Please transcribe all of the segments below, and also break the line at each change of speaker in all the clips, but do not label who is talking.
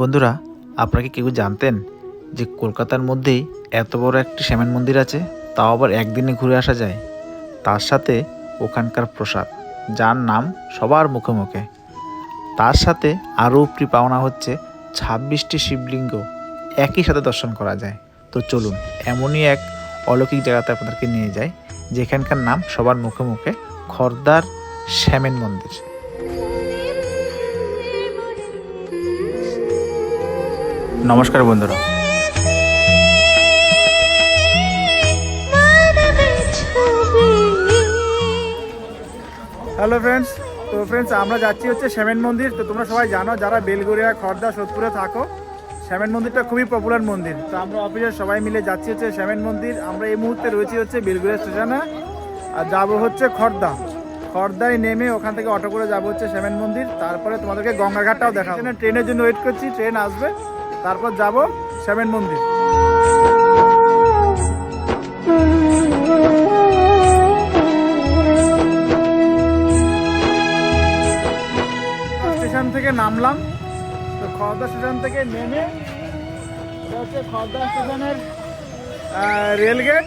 বন্ধুরা আপনারা কি কেউ জানতেন যে কলকাতার মধ্যেই এত বড় একটি শ্যামেন মন্দির আছে? তাও আবার একদিনে ঘুরে আসা যায়। তার সাথে ওখানকার প্রসাদ, যার নাম সবার মুখে মুখে। তার সাথে আরও উপরি পাওনা হচ্ছে ছাব্বিশটি শিবলিঙ্গ, একই সাথে দর্শন করা যায়। তো চলুন, এমনই এক অলৌকিক জায়গাতে আপনাদেরকে নিয়ে যায় যেখানকার নাম সবার মুখে মুখে খর্দার শ্যামেন মন্দির। নমস্কার বন্ধুরা।
হ্যালো ফ্রেন্ডস তো ফ্রেন্ডস আমরা যাচ্ছি হচ্ছে শ্যামেন মন্দির। তো তোমরা সবাই জানো, যারা বেলগড়িয়া খড়দা সোদপুরে থাকো, শ্যামেন মন্দিরটা খুবই পপুলার মন্দির। তো আমরা অফিসের সবাই মিলে যাচ্ছি হচ্ছে শ্যামেন মন্দির। আমরা এই মুহূর্তে রয়েছি হচ্ছে বেলগড়িয়া স্টেশনে, আর যাব হচ্ছে খড়দা খড়দায় নেমে ওখান থেকে অটো করে যাব হচ্ছে শ্যামেন মন্দির। তারপরে তোমাদেরকে গঙ্গাঘাটটাও দেখা ট্রেনের জন্য ওয়েট করছি, ট্রেন আসবে। তারপর যাব শ্যামেন মন্দির। স্টেশন থেকে নামলাম। তো খড়দা স্টেশন থেকে নেমে এটা হচ্ছে খড়দা স্টেশনের রেলগেট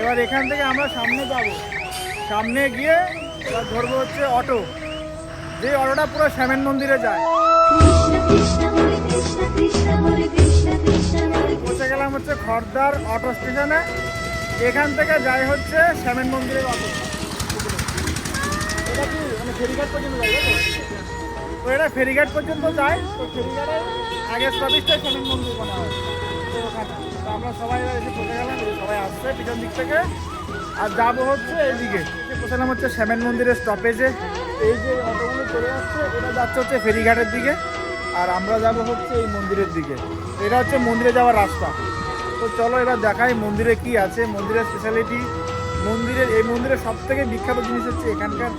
এবার এখান থেকে আমরা সামনে যাব। সামনে গিয়ে এবার ধরবো হচ্ছে অটো। যে অটোটা পুরো শ্যামেন মন্দিরে যায়। পৌঁছে গেলাম হচ্ছে খড়দার অটো স্টেশনে এখান থেকে যাই হচ্ছে শ্যামেন মন্দিরের অটো এটা কি মানে ফেরিঘাট পর্যন্ত যায় তো? এটা ফেরিঘাট পর্যন্ত যায়। তো আগের স্টপেজটা শ্যামেন মন্দির বানা হয়। তো আমরা সবাই এসে পৌঁছে গেলাম সবাই আসছে পিছন দিক থেকে। আর যাব হচ্ছে এইদিকে পৌঁছালাম হচ্ছে শ্যামেন মন্দিরের স্টপেজে এই যে অটোগুলো চলে যাচ্ছে এটা যাচ্ছে হচ্ছে ফেরিঘাটের দিকে, আর আমরা যাব হচ্ছে এই মন্দিরের দিকে। এটা হচ্ছে মন্দিরে যাওয়ার রাস্তা। তো চলো এবার দেখাই মন্দিরে কি আছে, মন্দিরের স্পেশালিটি মন্দিরের, এই মন্দিরের সব থেকে বিখ্যাত জিনিস হচ্ছে এখানকার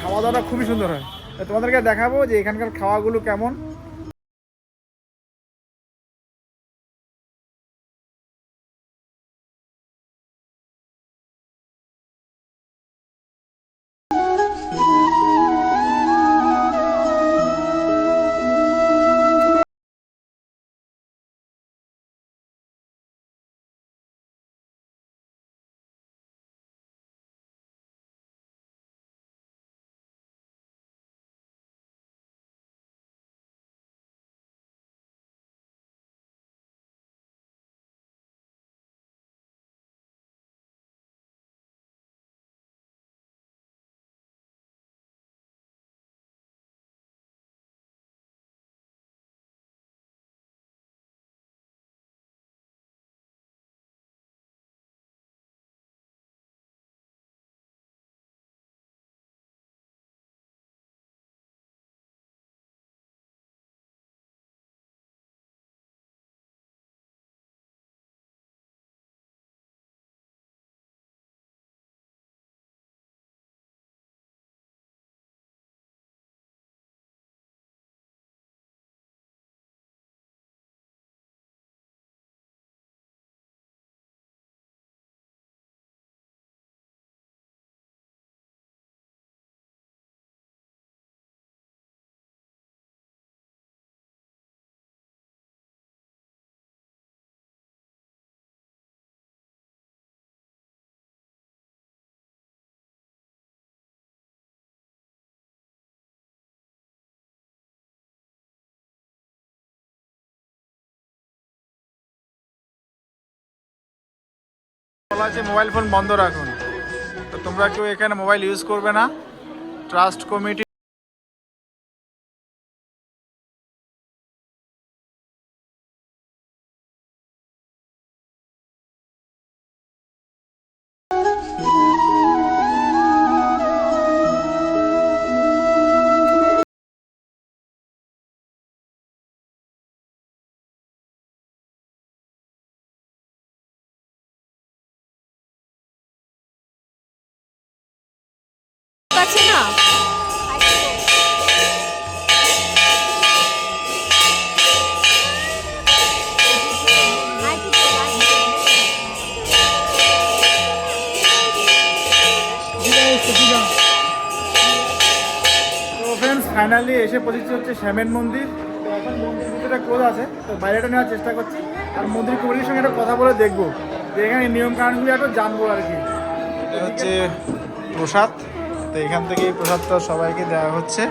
খাওয়া দাওয়াটা খুবই সুন্দর হয়। তোমাদেরকে দেখাবো যে এখানকার খাওয়াগুলো কেমন। বলা আছে মোবাইল ফোন বন্ধ রাখুন। তো তোমরা কেউ এখানে মোবাইল ইউজ করবে না। ট্রাস্ট কমিটি
আছে না?
ফাইনাল এসে পৌঁছেছি হচ্ছে শ্যামেন মন্দির। তো এখন মন্দির ভিতরে ক্লোজ আছে। তো বাইরেটা নেওয়ার চেষ্টা করছি। আর মন্দির কমিটির সঙ্গে একটা কথা বলে দেখব। যে এখানে নিয়ম কানুনগুলো একটু জানব আর কি।
এটা হচ্ছে প্রসাদ। তো এখান থেকে এই প্রসাদটা সবাইকে দেওয়া হচ্ছে।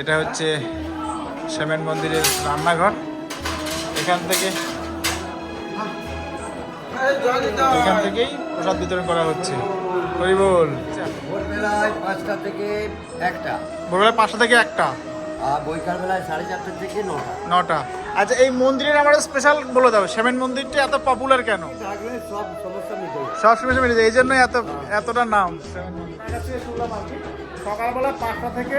এটা হচ্ছে শ্যামেন মন্দিরের রান্নাঘর। এখান থেকে এখান থেকেই প্রসাদ বিতরণ করা হচ্ছে। হরি বল
ভোরবেলায় পাঁচটা থেকে একটা।
ভোরবেলা পাঁচটা থেকে একটা।
আর বৈকাল বেলায় সাড়ে চারটে থেকে নটা।
নটা। আচ্ছা এই মন্দিরের আমার স্পেশাল বলে দাও শ্যামেন মন্দিরটা এত পপুলার কেন?
সব সমস্যা
মিলে যায় এই জন্যই এত, এতটা নাম
সকালবেলা পাঁচটা থেকে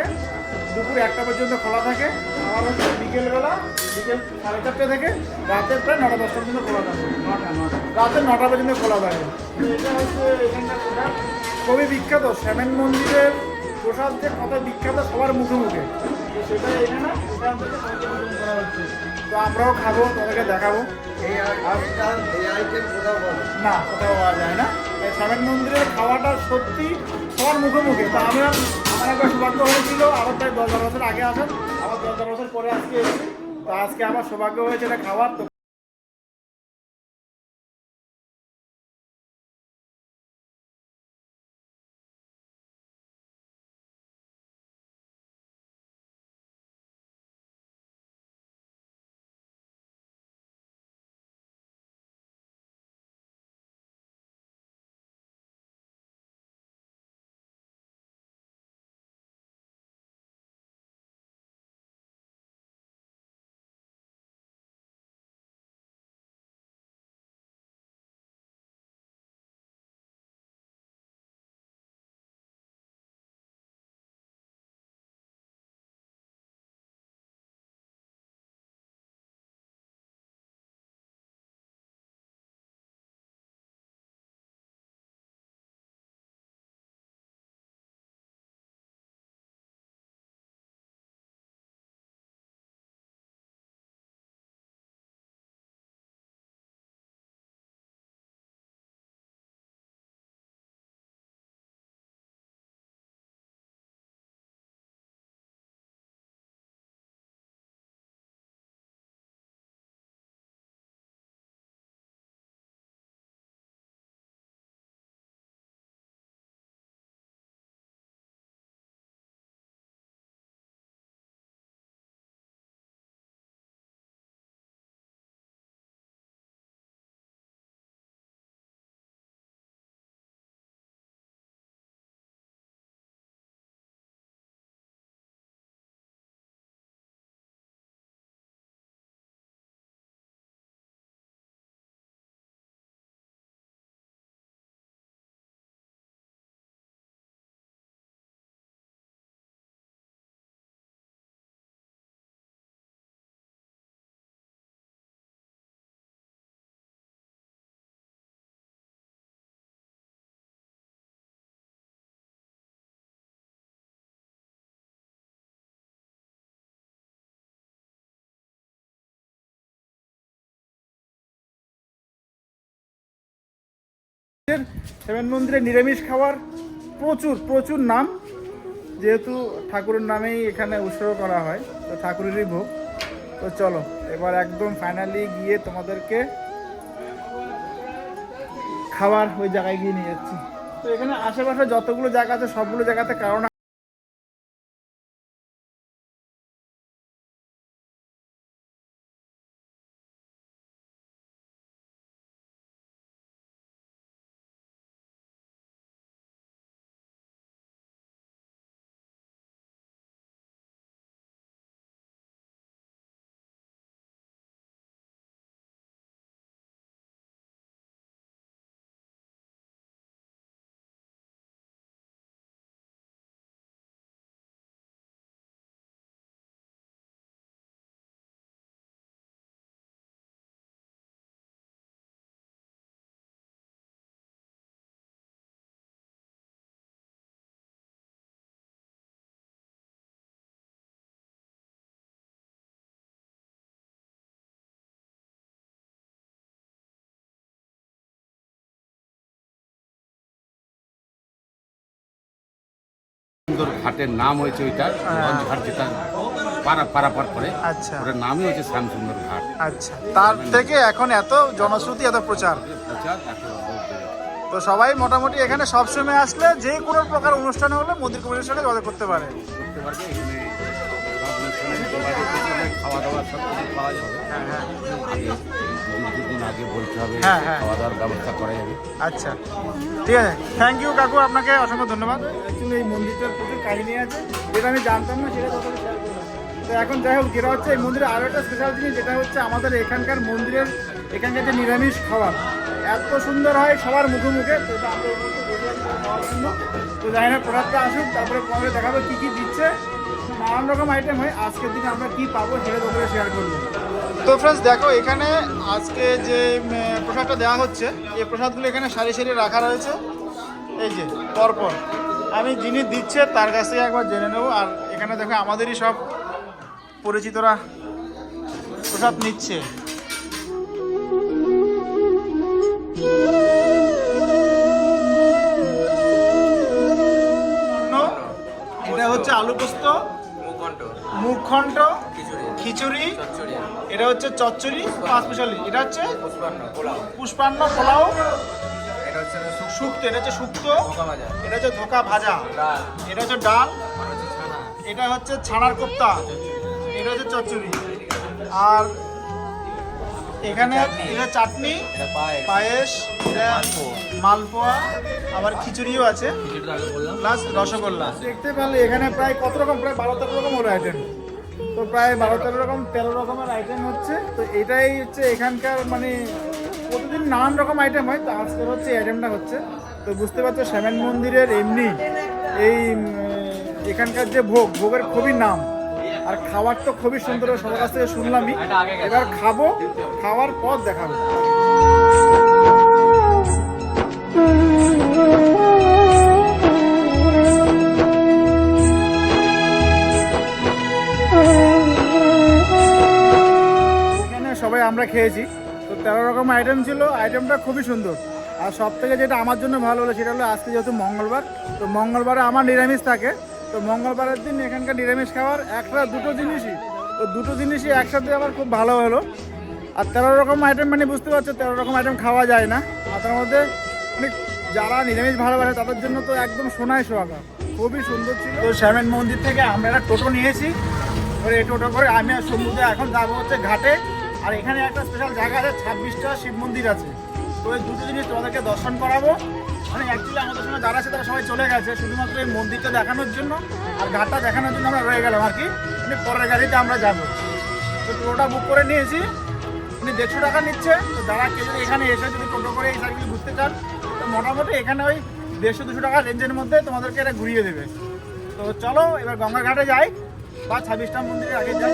দুপুর একটা পর্যন্ত খোলা থাকে, আবার হচ্ছে বিকেলবেলা বিকেল সাড়ে চারটে থেকে রাতের প্রায় নটা দশটা পর্যন্ত খোলা থাকে। রাতের নটা পর্যন্ত খোলা থাকে। এটা হচ্ছে এখানকার খুবই বিখ্যাত শ্যামেন মন্দিরের প্রসাদ যে কত বিখ্যাত সবার মুখে মুখে। সেটা এখানে তো আমরাও খাব তোদেরকে দেখাবো।
না।
কোথাও পাওয়া যায় না। এই শ্যামেন মন্দিরের খাওয়াটা সত্যি সবার মুখে মুখে। তো আমি আমার একবার সৌভাগ্য হয়েছিল আবার তাই দশ বারো বছর আগে আসেন আবার দশ বারো বছর পরে আজকে এসেছি। তো আজকে আমার সৌভাগ্য হয়েছে এটা খাওয়ার তো সেভেন মন্দিরে নিরামিষ খাওয়ার প্রচুর প্রচুর নাম। যেহেতু ঠাকুরের নামেই এখানে উৎসর্গ করা হয়, তো ঠাকুরেরই ভোগ। তো চলো, এবার একদম ফাইনালি গিয়ে তোমাদেরকে খাবার ওই জায়গায় গিয়ে নিয়ে যাচ্ছি। তো এখানে আশেপাশে যতগুলো জায়গা আছে, সবগুলো জায়গাতে কারণ
শ্যামসুন্দর ঘাটের নাম হয়েছে ওইটা। ঘাট যেটা পারা পারাপার করে।
আচ্ছা।
ওটার নামই হচ্ছে শ্যামসুন্দর ঘাট।
আচ্ছা। তার থেকে এখন এত জনশ্রুতি এত প্রচার।
প্রচার।
তো সবাই মোটামুটি এখানে সবসময় আসলে যে কোনো প্রকার অনুষ্ঠান হলে মন্দির কমিটির সাথে যোগাযোগ করতে পারে।
করতে পারবে খাওয়া দাওয়া সব কিছু পাওয়া যাবে দাওয়ার ব্যবস্থা করা যাবে
আচ্ছা। ঠিক আছে। থ্যাংক ইউ কাকু, আপনাকে অসংখ্য ধন্যবাদ। এই মন্দিরটার আছে। যেটা আমি জানতাম না তো এখন যাই হোক এই আরও একটা স্পেশাল যেটা হচ্ছে আমাদের এখানকার মন্দিরের, এখানকার যে নিরামিষ খাবার, এত সুন্দর হয় সবার মুখে মুখে। তো। তো যাই না প্রোডাক্টটা আসুক, তারপরে তোমাদের দেখাবো কী কী দিচ্ছে। নানান রকম আইটেম হয়। আজকের দিনে আমরা কী পাবো সেটা তোমাদের শেয়ার করব। তো ফ্রেন্ডস দেখো, এখানে আজকে যে প্রসাদটা দেওয়া হচ্ছে, এই প্রসাদগুলো এখানে সারি সারি রাখা রয়েছে। এই যে, পরপর। আমি যিনি দিচ্ছে, তার কাছ থেকে একবার জেনে নেব। আর এখানে দেখো, আমাদেরই সব পরিচিতরা প্রসাদ নিচ্ছে। এটা হচ্ছে আলু পোস্ত। মুখঘণ্ট খিচুড়ি, এটা হচ্ছে চচ্চড়ি পাঁচ মিশালি এটা হচ্ছে পুষ্পান্ন পোলাও। শুক্তো, এটা হচ্ছে শুক্তো। এটা হচ্ছে ধোকা ভাজা। এটা হচ্ছে ডাল। এটা হচ্ছে ছানার কোপ্তা। এটা হচ্ছে চচ্চড়ি। আর এখানে এটা চাটনি পায়েস। এটা মালপোয়া। আবার খিচুড়িও আছে। প্লাস রসগোল্লা। দেখতে পারলে এখানে প্রায় কত রকম? প্রায় বারো তেরো রকম হলো আইটেম তো প্রায় বারো তেরো রকম তেরো রকমের আইটেম হচ্ছে। তো এটাই হচ্ছে এখানকার মানে প্রতিদিন নানান রকম আইটেম হয়। তো আজকের হচ্ছে আইটেমটা হচ্ছে। তো বুঝতে পারছ শ্যামেন মন্দিরের এমনি এই এখানকার যে ভোগ ভোগের খুবই নাম। আর খাবার তো খুবই সুন্দর সবার কাছ থেকে শুনলামই। এবার খাব, খাওয়ার পর দেখাবো। সবাই আমরা খেয়েছি। তো তেরো রকম আইটেম ছিল আইটেমটা খুবই সুন্দর। আর সব থেকে যেটা আমার জন্য ভালো হলো, সেটা হলো আজকে যেহেতু মঙ্গলবার, তো মঙ্গলবারে আমার নিরামিষ থাকে। তো মঙ্গলবারের দিন এখানকার নিরামিষ খাওয়ার একটা দুটো জিনিসই। তো দুটো জিনিসই একসাথে আমার খুব ভালো হলো। আর তেরো রকম আইটেম মানে বুঝতে পারছ, তেরো রকম আইটেম খাওয়া যায় না। আর তার মধ্যে মানে যারা নিরামিষ ভালোবাসে, তাদের জন্য তো একদম সোনায় সোহাগা। খুবই সুন্দর ছিল। তো শ্যামেন মন্দির থেকে আমরা একটা টোটো নিয়েছি। এবার এই টোটো করে আমি আর সমুদ্রে এখন যাব হচ্ছে ঘাটে। আর এখানে একটা স্পেশাল জায়গা আছে, ছাব্বিশটা শিব মন্দির আছে। তো এই দুটো জিনিস তোমাদেরকে দর্শন করাবো। মানে অ্যাকচুয়ালি আমাদের সঙ্গে যারা আছে তারা সবাই চলে গেছে, শুধুমাত্র এই মন্দিরটা দেখানোর জন্য আর ঘাটটা দেখানোর জন্য আমরা রয়ে গেলাম আর কি। মানে পরের গাড়িতে আমরা যাব। তো টোটোটা বুক করে নিয়েছি। উনি দেড়শো টাকা নিচ্ছে। তো যারা কেউ এখানে এসে যদি টোটো করে এই সাইকেল ঘুরতে চান, তো মোটামুটি এখানে ওই দেড়শো, দুশো টাকা রেঞ্জের মধ্যে তোমাদেরকে এটা ঘুরিয়ে দেবে। তো চলো, এবার গঙ্গা ঘাটে যাই। বা ছাব্বিশটা মন্দিরের আগে যাই।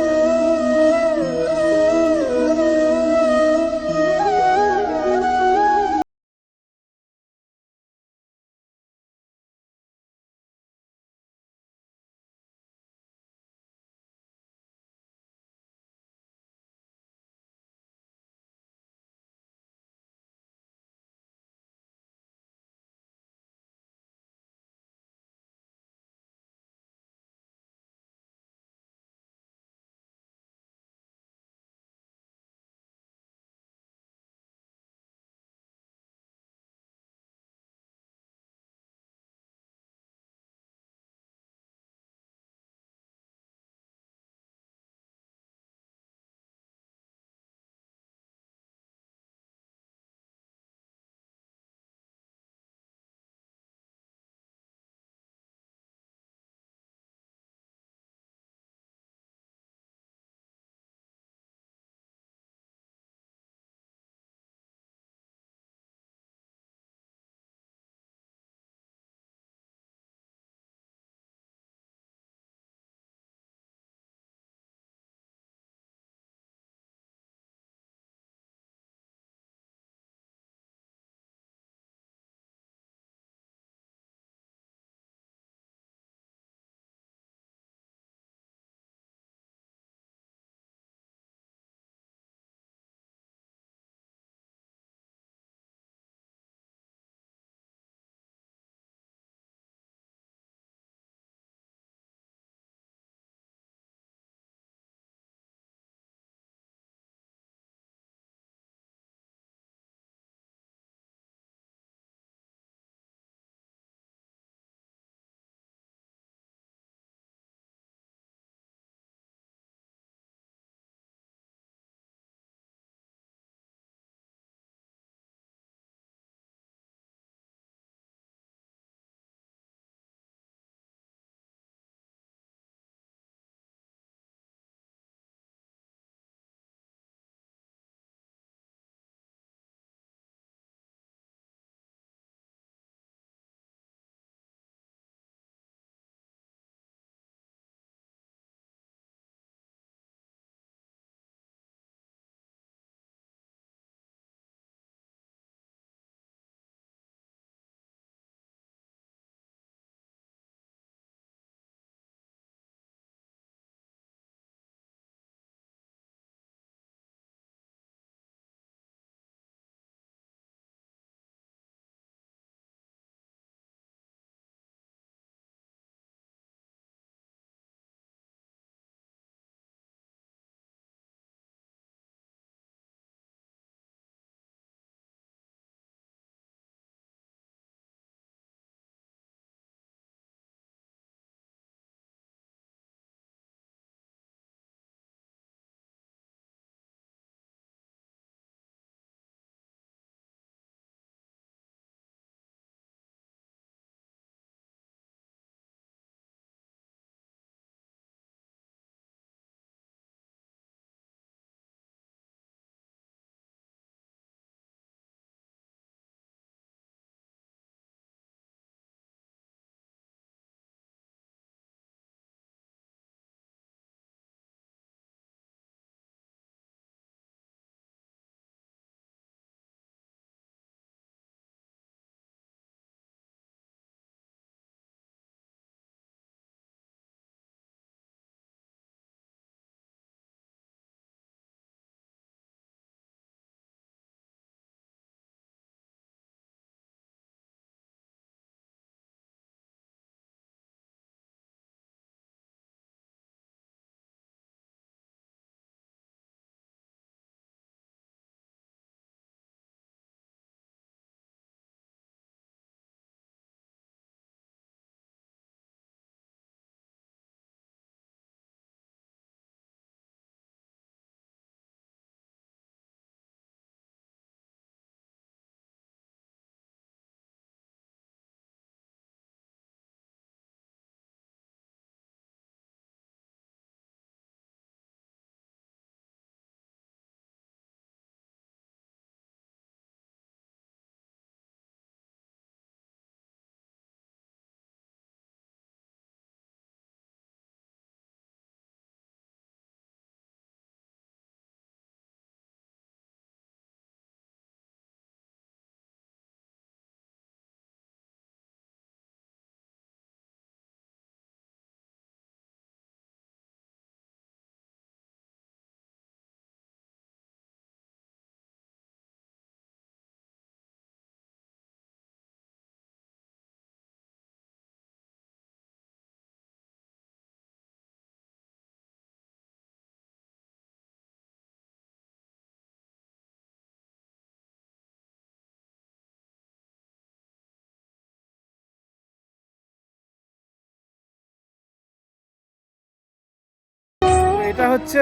এটা হচ্ছে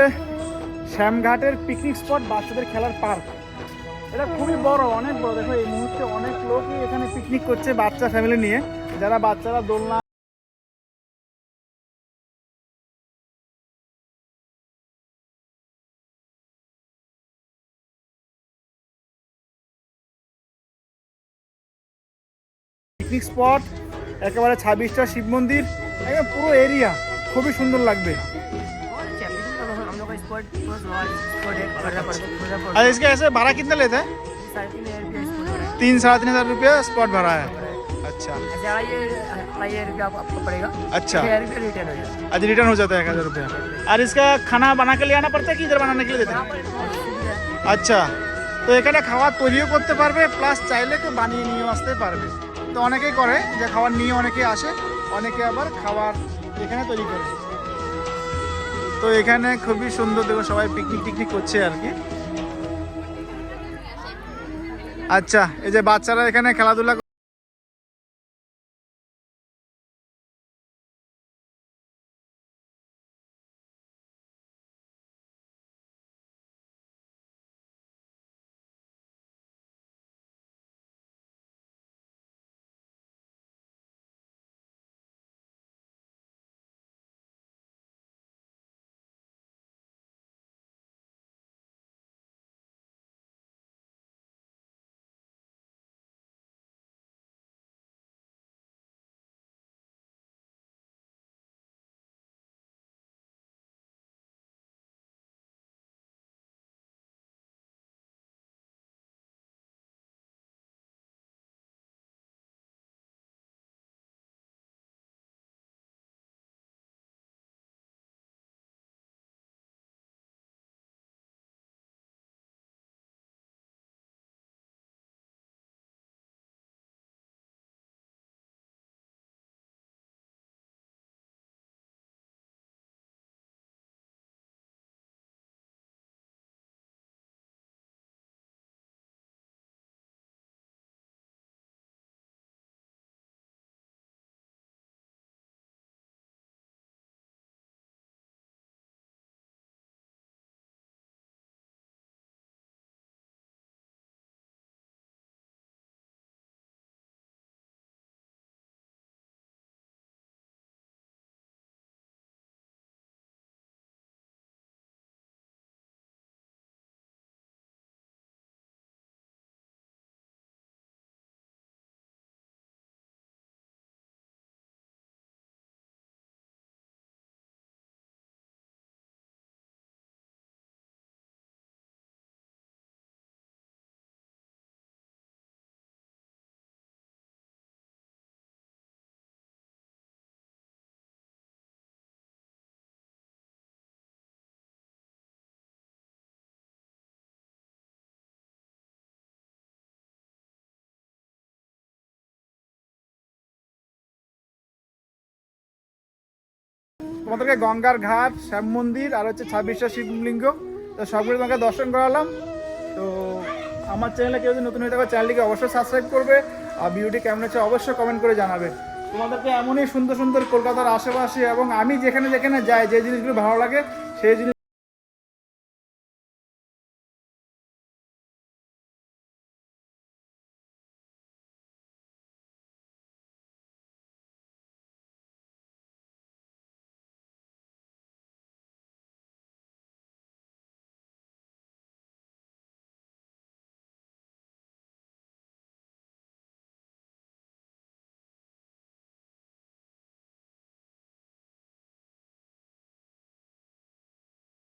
শ্যামঘাটের পিকনিক স্পট বাচ্চাদের খেলার পার্ক এটা খুবই বড়, অনেক বড়। দেখো, এই মুহূর্তে অনেক লোকই এখানে পিকনিক করছে বাচ্চা ফ্যামিলি নিয়ে। যারা বাচ্চারা দোলনা পিকনিক স্পট একেবারে ছাব্বিশটা শিব মন্দির, একদম পুরো এরিয়া খুবই সুন্দর লাগবে।
हम लोग का स्पॉट स्पॉट है खड़ा पर खड़ा पर
और इसका ऐसे भाड़ा कितना लेते हैं
साढ़े तीन हजार रुपया स्पॉट है
तीन साढ़े तीन हजार रुपया स्पॉट भाड़ा है अच्छा
ऐसे अढ़ाई अढ़ाई हजार रुपया आपको पड़ेगा
अच्छा
छः हजार रुपया रिटर्न हो जाएगा
आज रिटर्न हो जाता है एक हजार रुपया और इसका खाना बना के ले आना पड़ता है कि इधर बनाने के लिए देते
यहाँ
हैं
पर बहुत सुविधा है
আচ্ছা তো এখানে খাবার তৈরিও করতে পারবে প্লাস চাইলে কেউ বানিয়ে নিয়ে আসতে পারবে তো অনেকেই করে যে খাবার নিয়ে অনেকে আসে অনেকে আবার খাবার এখানে তৈরি করে তো এখানে খুবই সুন্দর, দেখো সবাই পিকনিক টিকনিক করছে আর কি। আচ্ছা এই যে বাচ্চারা এখানে খেলাধুলা তোমাদেরকে গঙ্গার ঘাট, শ্যাম মন্দির আর হচ্ছে ছাব্বিশটা শিবলিঙ্গ। তো সবগুলো তোমাকে দর্শন করালাম। তো আমার চ্যানেলে কেউ যদি নতুন হয়ে থাকো চ্যানেলটিকে অবশ্যই সাবস্ক্রাইব করবে। আর ভিডিওটি কেমন হচ্ছে অবশ্যই কমেন্ট করে জানাবে। তোমাদেরকে এমনই সুন্দর সুন্দর কলকাতার আশেপাশে এবং আমি যেখানে যেখানে যাই, যে জিনিসগুলো ভালো লাগে, সেই জিনিস